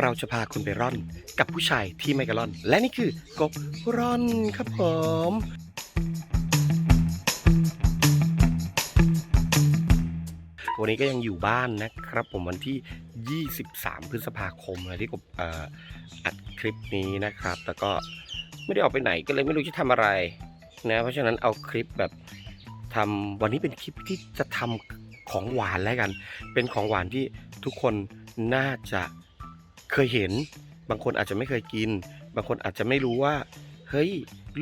เราจะพาคุณไปร่อน กับผู้ชายที่ไม่กระร่อน และนี่คือกบร่อนครับผมวันนี้ก็ยังอยู่บ้านนะครับ ผมวันที่ 23 พฤษภาคมนะที่กบอ่ออัดคลิปนี้นะครับ แล้วก็ไม่ได้ออกไปไหนก็เลยไม่รู้จะทำอะไรนะเพราะฉะนั้นเอาคลิปแบบทำวันนี้เป็นคลิปที่จะทำของหวานแล้วกัน เป็นของหวานที่ทุกคนน่าจะ เคยเห็น บางคนอาจจะไม่เคยกิน บางคนอาจจะไม่รู้ว่า เฮ้ย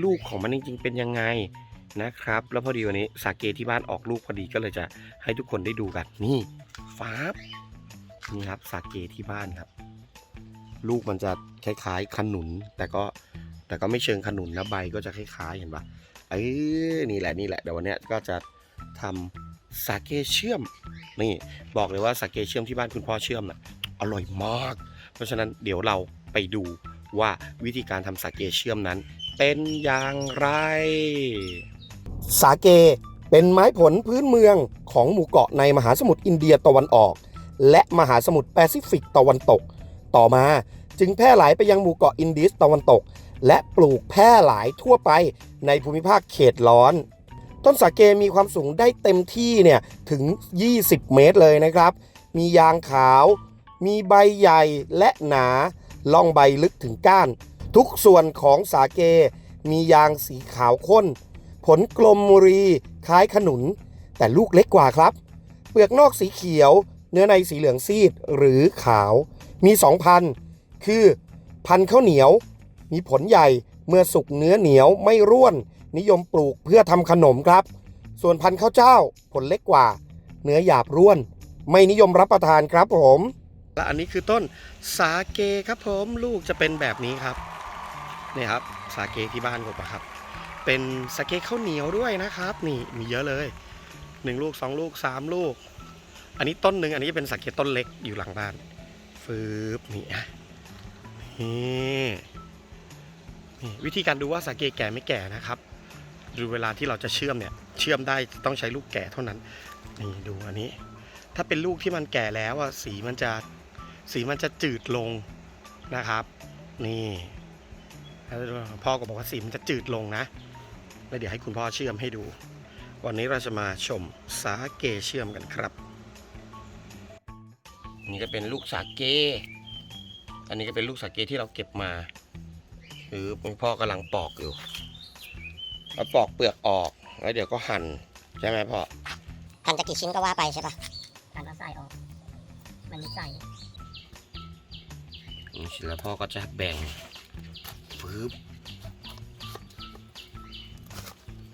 ลูกของมันจริงๆเป็นยังไงนะครับ แล้วพอดีวันนี้สาเกที่บ้านออกลูกพอดีก็เลยจะให้ทุกคนได้ดูกัน นี่ฟ้าบนี่ครับสาเกที่บ้านครับ ลูกมันจะคล้ายๆขนุน แต่ก็แต่ก็ไม่เชิงขนุนนะใบก็จะคล้ายๆเห็นปะเอ้ยนี่แหละนี่แหละเดี๋ยววันเนี้ยก็จะทำสาเกเชื่อม นี่บอกเลยว่าสาเกเชื่อมที่บ้านคุณพ่อเชื่อมน่ะอร่อยมาก เพราะฉะนั้นเดี๋ยวเราไปดูว่าวิธีการทำสาเกเชื่อมนั้น เป็นอย่างไร สาเกเป็นไม้ผลพื้นเมืองของหมู่เกาะในมหาสมุทรอินเดียตะวันออก และมหาสมุทรแปซิฟิกตะวันตก ต่อมาจึงแพร่หลายไปยังหมู่เกาะอินดิสตะวันตก และปลูกแพร่หลายทั่วไปในภูมิภาคเขตร้อน ต้นสาเกมีความสูงได้เต็มที่เนี่ยถึง 20 เมตรเลยนะครับ มียางขาว มีใบใหญ่และหนาล่องใบลึกถึงก้าน ทุกส่วนของสาเก มียางสีขาวข้น ผลกลมมุรีคล้ายขนุน แต่ลูกเล็กกว่าครับ เปลือกนอกสีเขียว เนื้อในสีเหลืองซีดหรือขาว มีสองพันธุ์คือพันธุ์ข้าวเหนียว มีผลใหญ่เมื่อสุกเนื้อเหนียวไม่ร่วน นิยมปลูกเพื่อทำขนมครับ ส่วนพันธุ์ข้าวเจ้า ผลเล็กกว่า เนื้อหยาบร่วน ไม่นิยมรับประทานครับผม และอันนี้คือต้นสาเกครับผมลูกจะเป็นแบบนี้ครับนี่ครับสาเกที่บ้านผมอะครับ เป็นสาเกข้าวเหนียวด้วยนะครับ นี่มีเยอะเลยหนึ่งลูกสองลูกสามลูก อันนี้ต้นหนึ่งอันนี้เป็นสาเกต้นเล็กอยู่หลังบ้านฟืบนี่อะนี่นี่วิธีการดูว่าสาเกแก่ไม่แก่นะครับ ดูเวลาที่เราจะเชื่อมเนี่ยเชื่อมได้ต้องใช้ลูกแก่เท่านั้น นี่ดูอันนี้ ถ้าเป็นลูกที่มันแก่แล้วอะสีมันจะ สีมันจะจืดลงนะครับ นี่พ่อก็บอกว่าสีมันจะจืดลงนะแล้วเดี๋ยวให้คุณพ่อเชื่อมให้ดู วันนี้เราจะมาชมสาเกเชื่อมกันครับ นี่ก็เป็นลูกสาเก อันนี้ก็เป็นลูกสาเกที่เราเก็บมาคือพ่อกำลังปอกอยู่เอาปอกเปลือกออกแล้วเดี๋ยวก็หั่นใช่ไหมพ่อหั่นจะกี่ชิ้นก็ว่าไปใช่ปะหั่นแล้วใส่ออก มันมีใส่ เสร็จแล้วพ่อก็จะแบ่งปึ๊บ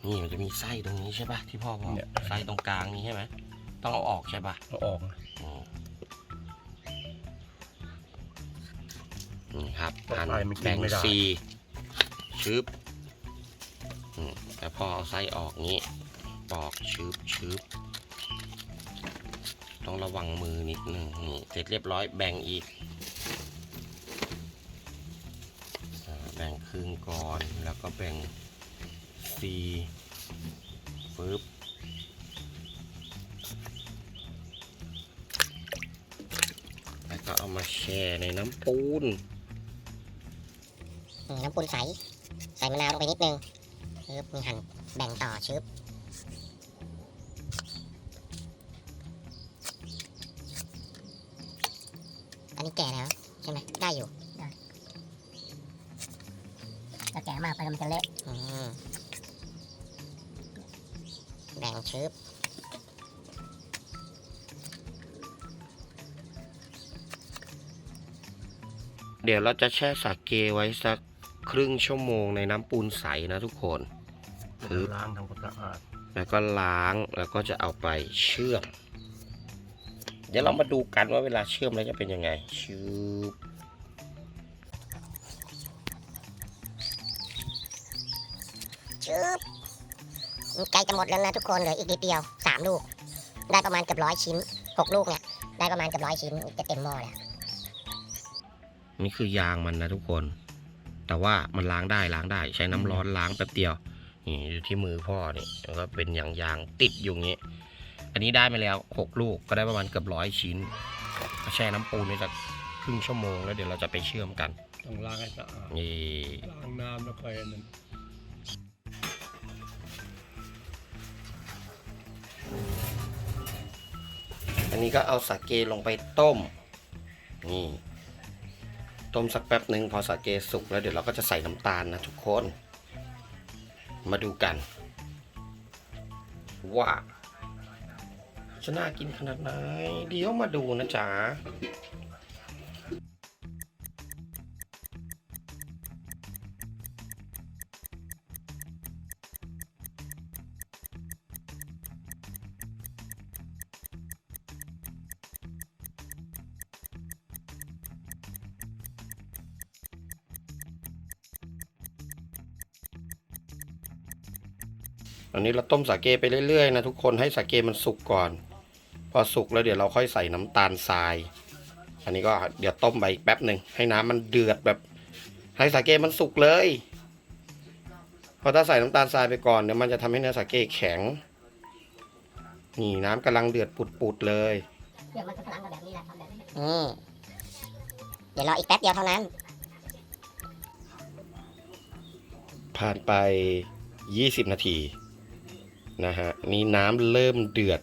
นี่มันจะมีไส้ตรงนี้ใช่ปะที่พ่อบอกเนี่ย ไส้ตรงกลางนี้ใช่ไหมต้องเอาออกใช่ปะเอาออกอืมนี่ครับต่อหั่นไปมันกินแบ่งไม่ได้ซีชึบอืมแล้วพอเอาไส้ออกนี้ปอกชึบชึบต้องระวังมือนิดนึงนี่เสร็จเรียบร้อยแบ่งอีก แบ่งครึ่งก่อนแล้วก็แบ่ง C ฟึบแล้วก็เอามาแช่ในน้ำปูนน้ำปูนใส ใส่มะนาวลงไปนิดนึงปึ๊บมีหั่นแบ่งต่อชึบอันนี้แก่แล้วใช่ไหมได้อยู่ ถ้าแก่มากไปแล้วมันจะเละอืมแบ่งชึบเดี๋ยวเราจะแช่สาเกไว้สักครึ่งชั่วโมงในน้ำปูนใสนะทุกคนปึ๊บล้างทำความสะอาดแล้วก็ล้างแล้วก็จะเอาไปเชื่อม เดี๋ยวเรามาดูกันว่าเวลาเชื่อมแล้วจะเป็นยังไงชืบ ชึบใกล้จะหมดแล้วนะทุกคนเหลืออีกนิดเดียวสามลูก ได้ประมาณเกือบร้อยชิ้นหกลูกเนี่ย ได้ประมาณเกือบร้อยชิ้นจะเต็มหม้อแล้วนี่คือยางมันนะทุกคน แต่ว่ามันล้างได้ล้างได้ ใช้น้ำร้อนล้างแป๊บเดียวนี่อยู่ที่มือพ่อนี่แล้วก็เป็นอย่างยางติดอยู่อย่างนี้ อันนี้ได้มาแล้วหกลูกก็ได้ประมาณเกือบร้อยชิ้นก็แช่น้ำปูนไว้สักครึ่งชั่วโมงแล้วเดี๋ยวเราจะไปเชื่อมกันต้องล้างให้สะอาดนี่ล้างน้ำแล้วค่อยอันนั้ นอันนี้ก็เอาสาเกลงไปต้ม นี่ ต้มสักแป๊บหนึ่งพอสาเกสุกแล้วเดี๋ยวเราก็จะใส่น้ำตาลนะทุกคน มาดูกัน ว่าจะน่ากินขนาดไหน เดี๋ยวมาดูนะจ๊ะ อันนี้เราต้มสาเกไปเรื่อยๆนะทุกคนให้สาเกมันสุกก่อน พอสุกแล้วเดี๋ยวเราค่อยใส่น้ำตาลทราย อันนี้ก็เดี๋ยวต้มไปอีกแป๊บหนึ่งให้น้ำมันเดือดแบบ ให้สาเกมันสุกเลยเพราะถ้าใส่น้ำตาลทรายไปก่อนเดี๋ยวมันจะทำให้เนื้อสาเกแข็งนี่น้ำกำลังเดือดปุดๆเลยเดี๋ยวมันจะพลังกับแบบนี้แหละทำแบบนี้อืมเดี๋ยวรออีกแป๊บเดียวเท่านั้น ผ่านไป 20 นาที นะฮะนี่น้ำเริ่มเดือด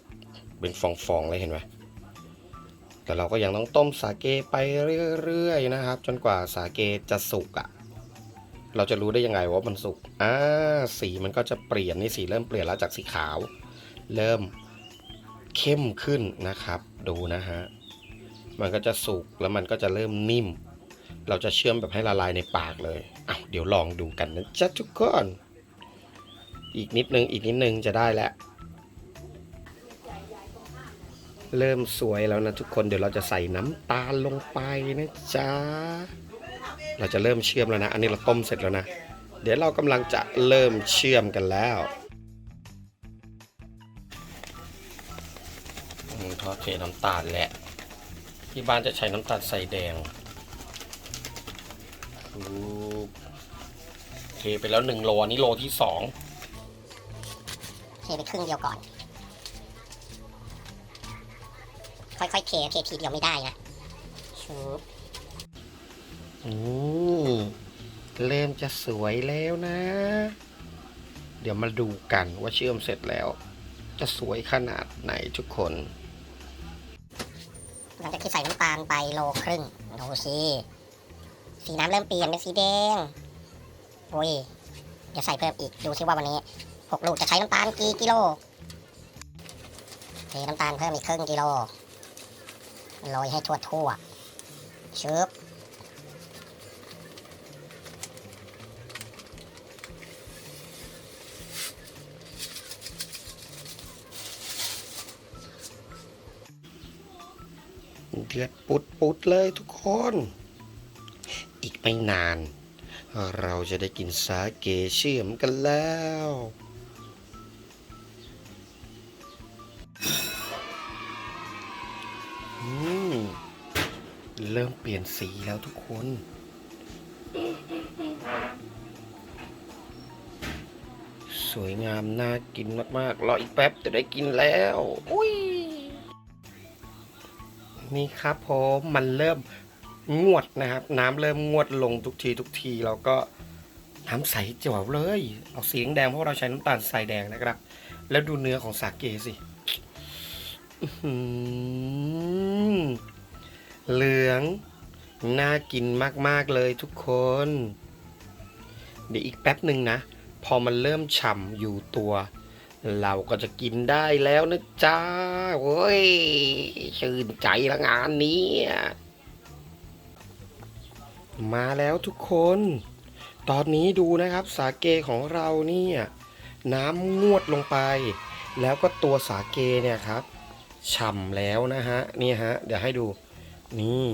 เป็นฟองๆเลยเห็นไหมแต่เราก็ยังต้องต้มสาเกไปเรื่อยๆนะครับ จนกว่าสาเกจะสุกอะ่ะ เราจะรู้ได้ยังไงว่ามันสุกอ่าสีมันก็จะเปลี่ยนนี่สีเริ่มเปลี่ยนแล้วจากสีขาว เริ่มเข้มขึ้นนะครับ ดูนะฮะมันก็จะสุกแล้วมันก็จะเริ่มนิ่ม เราจะเชื่อมแบบให้ละลายในปากเลยอ้าเดี๋ยวลองดูกันนะจ๊ะทุกคน อีกนิดนึงอีกนิดนึงจะได้แล้ว เริ่มสวยแล้วนะทุกคนเดี๋ยวเราจะใส่น้ำตาลลงไปนะจ๊ะ เราจะเริ่มเชื่อมแล้วนะ อันนี้เราต้มเสร็จแล้วนะ เดี๋ยวเรากำลังจะเริ่มเชื่อมกันแล้วทอดเทน้ำตาลแหละที่บ้านจะใช้น้ำตาลใส่แดงเทไปแล้วหนึ่งโลอันนี้โลที่สอง เทไปครึ่งเดียวก่อน ค่อยๆเทเททีเดียวไม่ได้นะชุบอืมเริ่มจะสวยแล้วนะ เดี๋ยวมาดูกันว่าเชื่อมเสร็จแล้ว จะสวยขนาดไหนทุกคนหลังจากที่ใส่น้ำตาลไปโลครึ่งดูสิสีน้ำเริ่มเปลี่ยนเป็นสีแดงโอ้ยเดี๋ยวใส่เพิ่มอีกดูสิว่าวันนี้ หกลูกจะใช้น้ำตาลกี่กิโลเทน้ำตาลเพิ่มอีกครึ่งกิโลโรยให้ทั่วทั่วชึบเดือดปุดปุดๆเลยทุกคน อีกไม่นาน เราจะได้กินสาเกเชื่อมกันแล้ว เริ่มเปลี่ยนสีแล้วทุกคน สวยงาม น่ากินมาก ๆ รออีกแป๊บจะได้กินแล้ว อุ้ย นี่ครับผมมันเริ่มงวดนะครับ น้ำเริ่มงวดลงทุกทีทุกทีเราก็น้ำใสเจ๋วเลย เอาสีแดงเพราะเราใช้น้ำตาลทรายแดงนะครับ แล้วดูเนื้อของสาเกสิ อือหือ เหลือง น่ากินมากๆเลยทุกคน เดี๋ยวอีกแป๊บหนึ่งนะ พอมันเริ่มฉ่ำอยู่ตัว เราก็จะกินได้แล้วนะจ๊ะเว้ยชื่นใจละงานนี้ มาแล้วทุกคน ตอนนี้ดูนะครับสาเกของเราเนี่ย น้ำงวดลงไป แล้วก็ตัวสาเกเนี่ยครับฉ่ำแล้วนะฮะ นี่ฮะ เดี๋ยวให้ดู นี่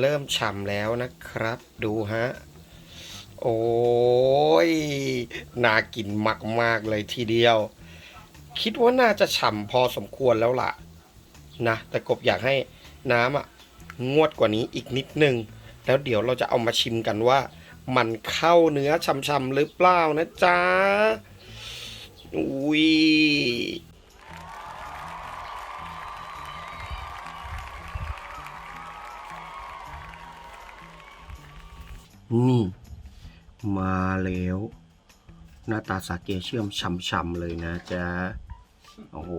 เริ่มฉ่ำแล้วนะครับ ดูฮะ โอ้ย น่ากินมาก ๆ เลยทีเดียว คิดว่าน่าจะฉ่ำพอสมควรแล้วล่ะ นะ แต่กบอยากให้น้ำอะงวดกว่านี้อีกนิดนึง แล้วเดี๋ยวเราจะเอามาชิมกันว่า มันเข้าเนื้อช่ำๆหรือเปล่านะจ๊ะอุ้ย นี่ มาแล้ว หน้าตาสาเกเชื่อมช่ำๆเลยนะจ๊ะ โอ้โห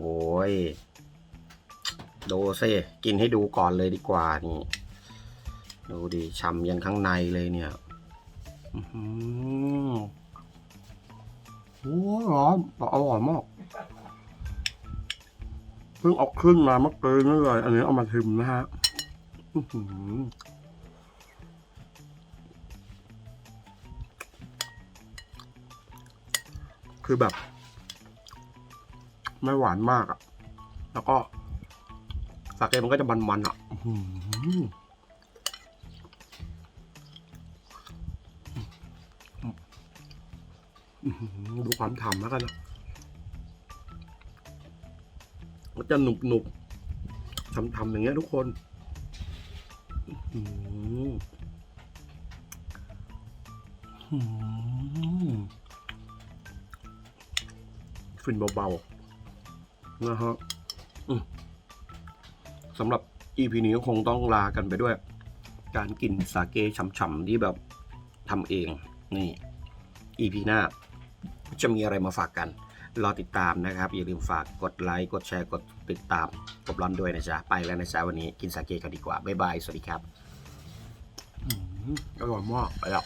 ดูซิกินให้ดูก่อนเลยดีกว่านี่ ดูดิช่ำยันข้างในเลยเนี่ยอื้อหือโอ้ร้อนแต่อร่อยมากเพิ่งออกขึ้นมาเมื่อกี้นี่เลย อันนี้เอามาชิมนะฮะ คือแบบ ไม่หวานมากอะ่ะ แล้วก็สาเกมันก็จะมันๆอะดูความทำแล้วกันนะมันจะหนุบหนุบทำทำๆอย่างเงี้ยทุกคนอื้อหืออื้อหือ ฟินเบาๆนะฮะสำหรับ EP นี้ก็คงต้องลากันไปด้วย การกินสาเกฉ่ำๆที่แบบทำเอง นี่ EP หน้า จะมีอะไรมาฝากกัน รอติดตามนะครับ อย่าลืมฝากกดไลค์ กดแชร์ กดติดตามกดร้อนด้วยนะจ๊ะ ไปแล้วนะจ๊ะวันนี้กินสาเกกันดีกว่า บ๊ายบาย สวัสดีครับอร่อยมากไปแล้ว